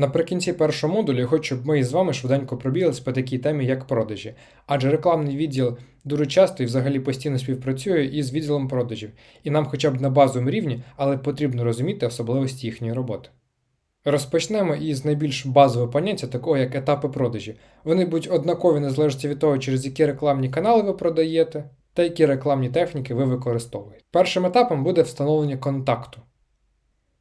Наприкінці першого модулю хочу, щоб ми із вами швиденько пробіглись по такій темі, як продажі. Адже рекламний відділ дуже часто і взагалі постійно співпрацює із відділом продажів, і нам хоча б на базовому рівні, але потрібно розуміти особливості їхньої роботи. Розпочнемо із найбільш базового поняття, такого як етапи продажі. Вони будуть однакові незалежно від того, через які рекламні канали ви продаєте та які рекламні техніки ви використовуєте. Першим етапом буде встановлення контакту.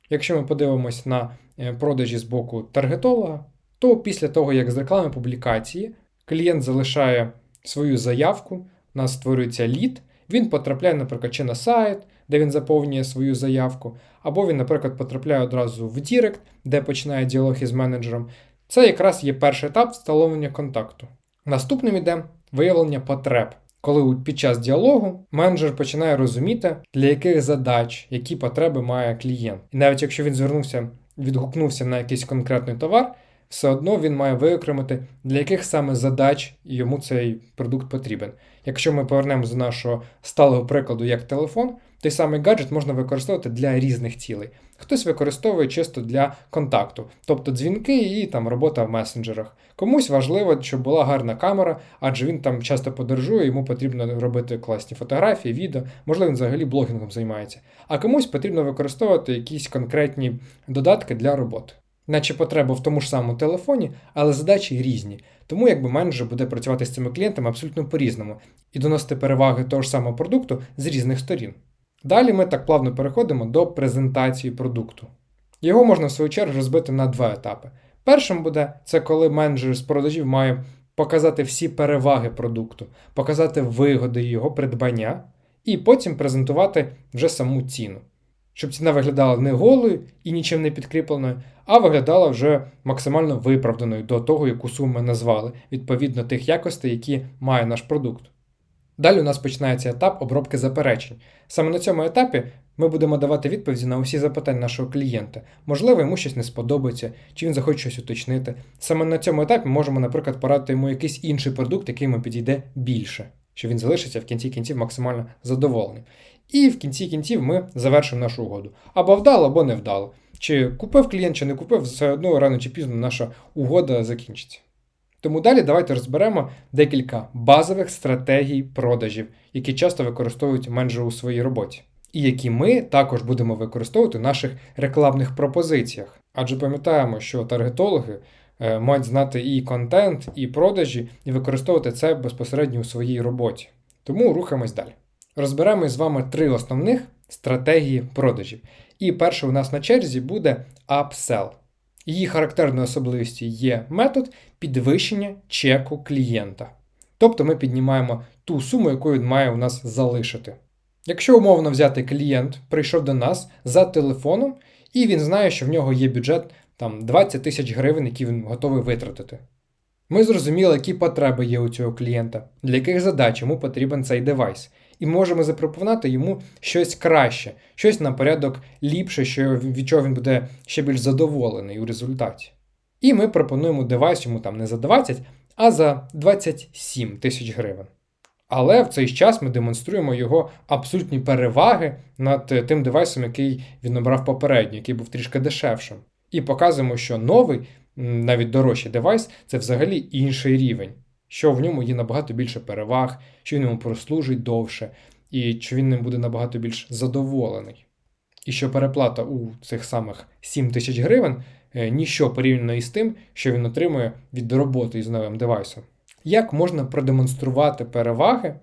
Якщо ми подивимось на е, продажі з боку таргетолога, то після того, як з реклами публікації клієнт залишає свою заявку, у нас створюється лід, він потрапляє, наприклад, чи на сайт, де він заповнює свою заявку, або він, наприклад, потрапляє одразу в Дірект, де починає діалог із менеджером. Це якраз є перший етап встановлення контакту. Наступним іде виявлення потреб коли під час діалогу менеджер починає розуміти, для яких задач, які потреби має клієнт. І навіть якщо він звернувся, відгукнувся на якийсь конкретний товар, все одно він має виокремити, для яких саме задач йому цей продукт потрібен. Якщо ми повернемося до нашого сталого прикладу, як телефон, той самий гаджет можна використовувати для різних цілей. Хтось використовує чисто для контакту, тобто дзвінки і там робота в месенджерах. Комусь важливо, щоб була гарна камера, адже він там часто подорожує, йому потрібно робити класні фотографії, відео, можливо, він взагалі блогінгом займається. А комусь потрібно використовувати якісь конкретні додатки для роботи. Наче потреба в тому ж самому телефоні, але задачі різні. Тому якби менеджер буде працювати з цими клієнтами абсолютно по-різному і доносити переваги того ж самого продукту з різних сторін. Далі ми так плавно переходимо до презентації продукту. Його можна в свою чергу розбити на два етапи. Першим буде це коли менеджер з продажів має показати всі переваги продукту, показати вигоди його придбання, і потім презентувати вже саму ціну. Щоб ціна виглядала не голою і нічим не підкріпленою, а виглядала вже максимально виправданою до того, яку суму ми назвали, відповідно тих якостей, які має наш продукт. Далі у нас починається етап обробки заперечень. Саме на цьому етапі ми будемо давати відповіді на усі запитання нашого клієнта. Можливо, йому щось не сподобається, чи він захоче щось уточнити. Саме на цьому етапі можемо, наприклад, порадити йому якийсь інший продукт, який йому підійде більше, що він залишиться в кінці кінців максимально задоволений. І в кінці кінців ми завершимо нашу угоду. Або вдало, або не вдало. Чи купив клієнт, чи не купив, все одно рано чи пізно наша угода закінчиться. Тому далі давайте розберемо декілька базових стратегій продажів, які часто використовують менеджери у своїй роботі, і які ми також будемо використовувати в наших рекламних пропозиціях. Адже пам'ятаємо, що таргетологи е, мають знати і контент, і продажі, і використовувати це безпосередньо у своїй роботі. Тому рухаємось далі. Розберемо з вами три основних стратегії продажів. І перше у нас на черзі буде upsell. Її характерною особливістю є метод підвищення чеку клієнта. Тобто ми піднімаємо ту суму, яку він має у нас залишити. Якщо умовно взяти клієнт, прийшов до нас за телефоном, і він знає, що в нього є бюджет там 20 тисяч гривень, які він готовий витратити. Ми зрозуміли, які потреби є у цього клієнта, для яких задач йому потрібен цей девайс і можемо запропонувати йому щось краще, щось на порядок ліпше, що від чого він буде ще більш задоволений у результаті. І ми пропонуємо девайс йому там не за 20, а за 27 тисяч гривень. Але в цей час ми демонструємо його абсолютні переваги над тим девайсом, який він обрав попередньо, який був трішки дешевшим. І показуємо, що новий, навіть дорожчий девайс це взагалі інший рівень що в ньому є набагато більше переваг, що він йому прослужить довше, і що він ним буде набагато більш задоволений. І що переплата у цих самих 7 тисяч гривень е, ніщо порівняно із тим, що він отримує від роботи із новим девайсом. Як можна продемонструвати переваги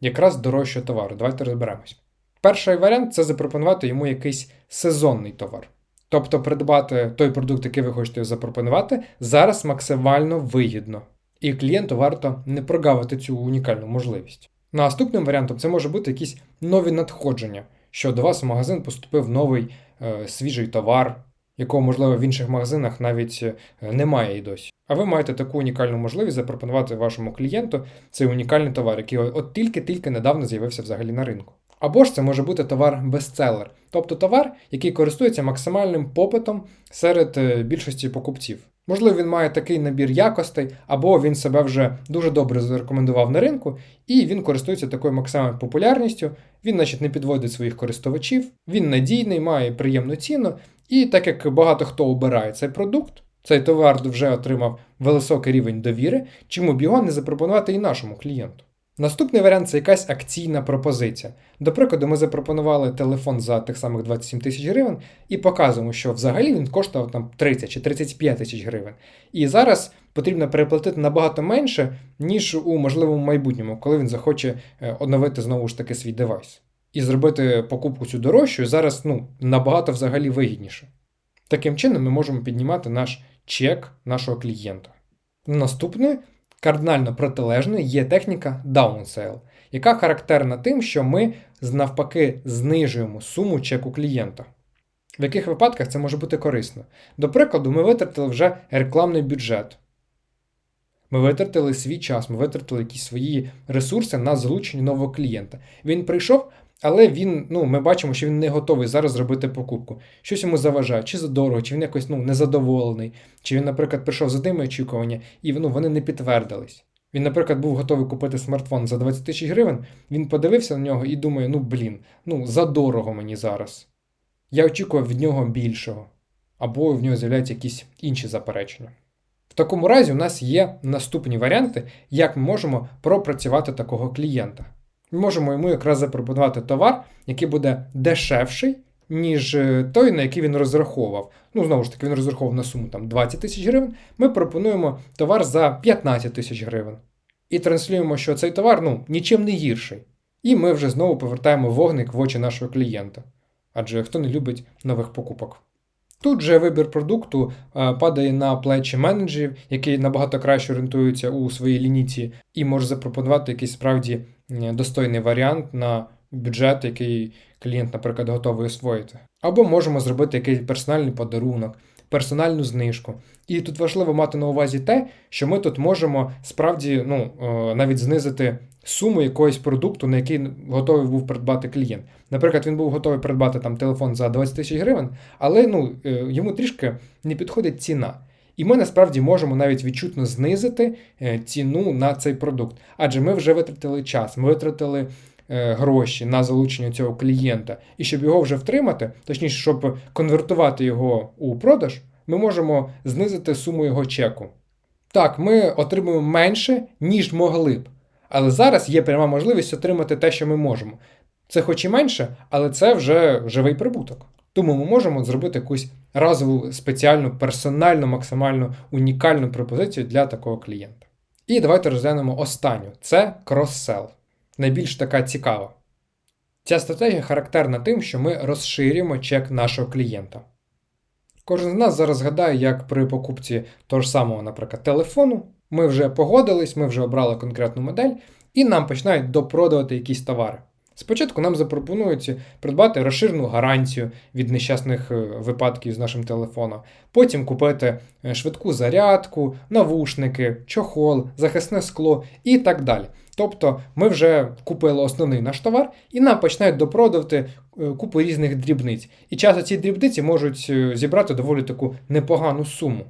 якраз дорожчого товару? Давайте розберемось. Перший варіант це запропонувати йому якийсь сезонний товар. Тобто придбати той продукт, який ви хочете запропонувати, зараз максимально вигідно і клієнту варто не прогавити цю унікальну можливість. Наступним варіантом це може бути якісь нові надходження, що до вас в магазин поступив новий е, свіжий товар, якого, можливо, в інших магазинах навіть е, немає і досі. А ви маєте таку унікальну можливість запропонувати вашому клієнту цей унікальний товар, який от тільки-тільки недавно з'явився взагалі на ринку. Або ж це може бути товар бестселер, тобто товар, який користується максимальним попитом серед е, більшості покупців. Можливо, він має такий набір якостей, або він себе вже дуже добре зарекомендував на ринку, і він користується такою максимальною популярністю, він, значить, не підводить своїх користувачів, він надійний, має приємну ціну, і так як багато хто обирає цей продукт, Цей товар вже отримав високий рівень довіри, чому б його не запропонувати і нашому клієнту. Наступний варіант це якась акційна пропозиція. До прикладу, ми запропонували телефон за тих самих 27 тисяч гривень і показуємо, що взагалі він коштував там 30 чи 35 тисяч гривень. І зараз потрібно переплатити набагато менше, ніж у можливому майбутньому, коли він захоче е, оновити знову ж таки свій девайс. І зробити покупку цю дорожчою зараз ну, набагато взагалі вигідніше. Таким чином, ми можемо піднімати наш чек нашого клієнта. Наступною кардинально протилежною є техніка downsell, яка характерна тим, що ми навпаки знижуємо суму чеку клієнта. В яких випадках це може бути корисно? До прикладу, ми витратили вже рекламний бюджет. Ми витратили свій час, ми витратили якісь свої ресурси на залучення нового клієнта. Він прийшов, але він, ну, ми бачимо, що він не готовий зараз зробити покупку. Щось йому заважає, чи задорого, чи він якось ну, незадоволений, чи він, наприклад, прийшов за тими очікування, і ну, вони не підтвердились. Він, наприклад, був готовий купити смартфон за 20 тисяч гривень, він подивився на нього і думає: ну блін, ну задорого мені зараз. Я очікував від нього більшого, або в нього з'являються якісь інші заперечення. В такому разі у нас є наступні варіанти, як ми можемо пропрацювати такого клієнта. Ми можемо йому якраз запропонувати товар, який буде дешевший, ніж е, той, на який він розраховував. Ну, знову ж таки, він розраховував на суму там, 20 тисяч гривень. Ми пропонуємо товар за 15 тисяч гривень. І транслюємо, що цей товар ну, нічим не гірший. І ми вже знову повертаємо вогник в очі нашого клієнта. Адже хто не любить нових покупок. Тут же вибір продукту е, падає на плечі менеджерів, які набагато краще орієнтуються у своїй лініці, і може запропонувати якийсь справді достойний варіант на бюджет, який клієнт, наприклад, готовий освоїти. Або можемо зробити якийсь персональний подарунок, персональну знижку. І тут важливо мати на увазі те, що ми тут можемо справді ну, е, навіть знизити суму якогось продукту, на який готовий був придбати клієнт. Наприклад, він був готовий придбати там телефон за 20 тисяч гривень, але ну, е, йому трішки не підходить ціна. І ми насправді можемо навіть відчутно знизити е, ціну на цей продукт. Адже ми вже витратили час, ми витратили гроші на залучення цього клієнта. І щоб його вже втримати, точніше, щоб конвертувати його у продаж, ми можемо знизити суму його чеку. Так, ми отримуємо менше, ніж могли б. Але зараз є пряма можливість отримати те, що ми можемо. Це хоч і менше, але це вже живий прибуток. Тому ми можемо зробити якусь разову спеціальну, персональну, максимально унікальну пропозицію для такого клієнта. І давайте розглянемо останню це крос-сел. Найбільш така цікава. Ця стратегія характерна тим, що ми розширюємо чек нашого клієнта. Кожен з нас зараз згадає, як при покупці того ж самого, наприклад, телефону, ми вже погодились, ми вже обрали конкретну модель, і нам починають допродавати якісь товари. Спочатку нам запропонують придбати розширену гарантію від нещасних е, випадків з нашим телефоном, потім купити е, швидку зарядку, навушники, чохол, захисне скло і так далі. Тобто ми вже купили основний наш товар, і нам починають допродавати е, купу різних дрібниць. І часто ці дрібниці можуть зібрати доволі таку непогану суму.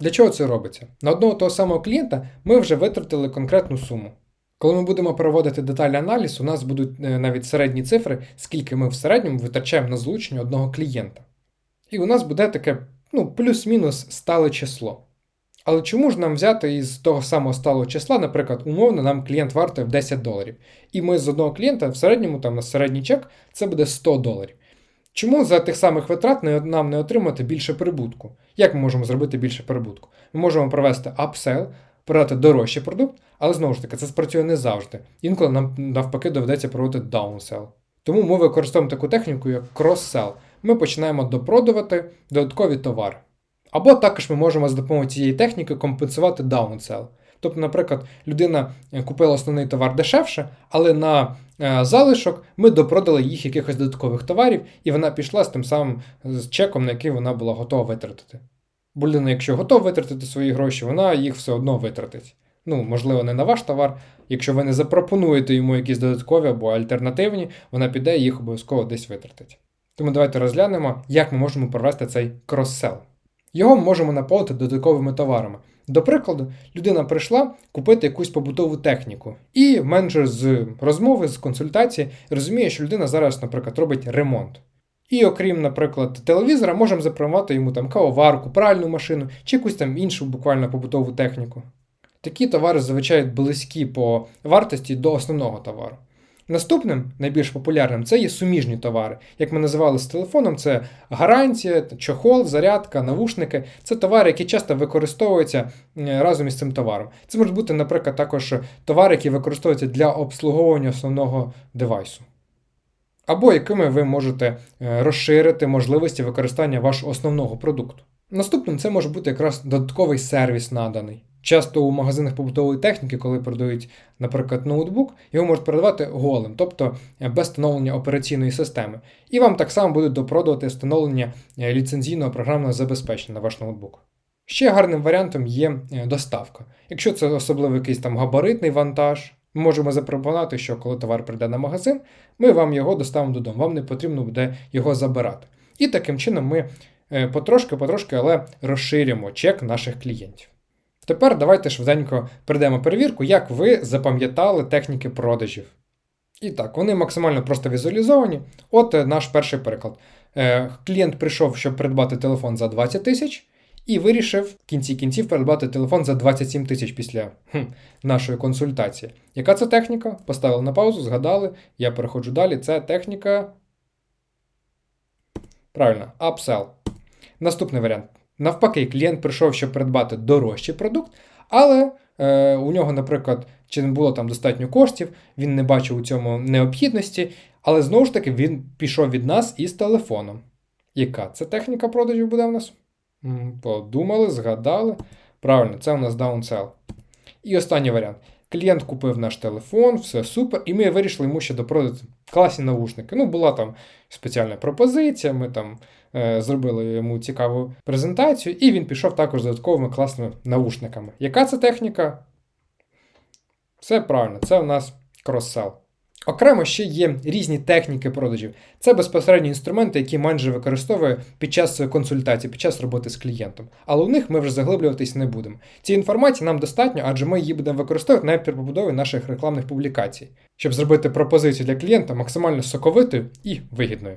Для чого це робиться? На одного того самого клієнта ми вже витратили конкретну суму. Коли ми будемо проводити детальний аналіз, у нас будуть е, навіть середні цифри, скільки ми в середньому витрачаємо на злучення одного клієнта. І у нас буде таке ну, плюс-мінус стале число. Але чому ж нам взяти із того самого сталого числа, наприклад, умовно, нам клієнт вартує в 10 доларів. І ми з одного клієнта в середньому, там на середній чек, це буде 100 доларів. Чому за тих самих витрат нам не отримати більше прибутку? Як ми можемо зробити більше прибутку? Ми можемо провести апсейл, продати дорожчий продукт, але знову ж таки, це спрацює не завжди. Інколи нам навпаки доведеться проводити даунсел. Тому ми використовуємо таку техніку, як крос-сел. Ми починаємо допродувати додаткові товари. Або також ми можемо за допомогою цієї техніки компенсувати даунсел. Тобто, наприклад, людина е, купила основний товар дешевше, але на е, залишок ми допродали їх якихось додаткових товарів, і вона пішла з тим самим з чеком, на який вона була готова витратити. Бо людина, якщо готова витратити свої гроші, вона їх все одно витратить. Ну, можливо, не на ваш товар. Якщо ви не запропонуєте йому якісь додаткові або альтернативні, вона піде і їх обов'язково десь витратить. Тому давайте розглянемо, як ми можемо провести цей крос-сел. Його можемо наповнити додатковими товарами. До прикладу, людина прийшла купити якусь побутову техніку, і менеджер з розмови, з консультації розуміє, що людина зараз, наприклад, робить ремонт. І окрім, наприклад, телевізора, можемо запропонувати йому там кавоварку, пральну машину чи якусь там іншу буквально побутову техніку. Такі товари зазвичай близькі по вартості до основного товару. Наступним, найбільш популярним, це є суміжні товари. Як ми називали з телефоном, це гарантія, чохол, зарядка, навушники. Це товари, які часто використовуються разом із цим товаром. Це можуть бути, наприклад, також товари, які використовуються для обслуговування основного девайсу. Або якими ви можете е, розширити можливості використання вашого основного продукту. Наступним це може бути якраз додатковий сервіс наданий. Часто у магазинах побутової техніки, коли продають, наприклад, ноутбук, його можуть продавати голим, тобто е, без встановлення операційної системи. І вам так само будуть допродавати встановлення е, ліцензійного програмного забезпечення на ваш ноутбук. Ще гарним варіантом є е, доставка. Якщо це особливо якийсь там габаритний вантаж, ми можемо запропонувати, що коли товар прийде на магазин, ми вам його доставимо додому, вам не потрібно буде його забирати. І таким чином ми потрошки-потрошки, але розширюємо чек наших клієнтів. Тепер давайте швиденько прийдемо перевірку, як ви запам'ятали техніки продажів. І так, вони максимально просто візуалізовані. От е, наш перший приклад. Е, клієнт прийшов, щоб придбати телефон за 20 тисяч, і вирішив в кінці кінців придбати телефон за 27 тисяч після хм, нашої консультації. Яка це техніка? Поставили на паузу, згадали. Я переходжу далі. Це техніка. Правильно, upsell. Наступний варіант. Навпаки, клієнт прийшов, щоб придбати дорожчий продукт, але е, у нього, наприклад, чи не було там достатньо коштів, він не бачив у цьому необхідності, але знову ж таки він пішов від нас із телефоном. Яка це техніка продажів буде в нас? Подумали, згадали. Правильно, це у нас downsell. І останній варіант. Клієнт купив наш телефон, все супер, і ми вирішили йому ще допродати класні наушники. Ну, була там спеціальна пропозиція, ми там е, зробили йому цікаву презентацію, і він пішов також з додатковими класними наушниками. Яка це техніка? Все правильно, це у нас крос-сел. Окремо ще є різні техніки продажів. Це безпосередні інструменти, які менеджер використовує під час консультації, під час роботи з клієнтом. Але у них ми вже заглиблюватись не будемо. Цієї інформації нам достатньо, адже ми її будемо використовувати навіть при побудові наших рекламних публікацій, щоб зробити пропозицію для клієнта максимально соковитою і вигідною.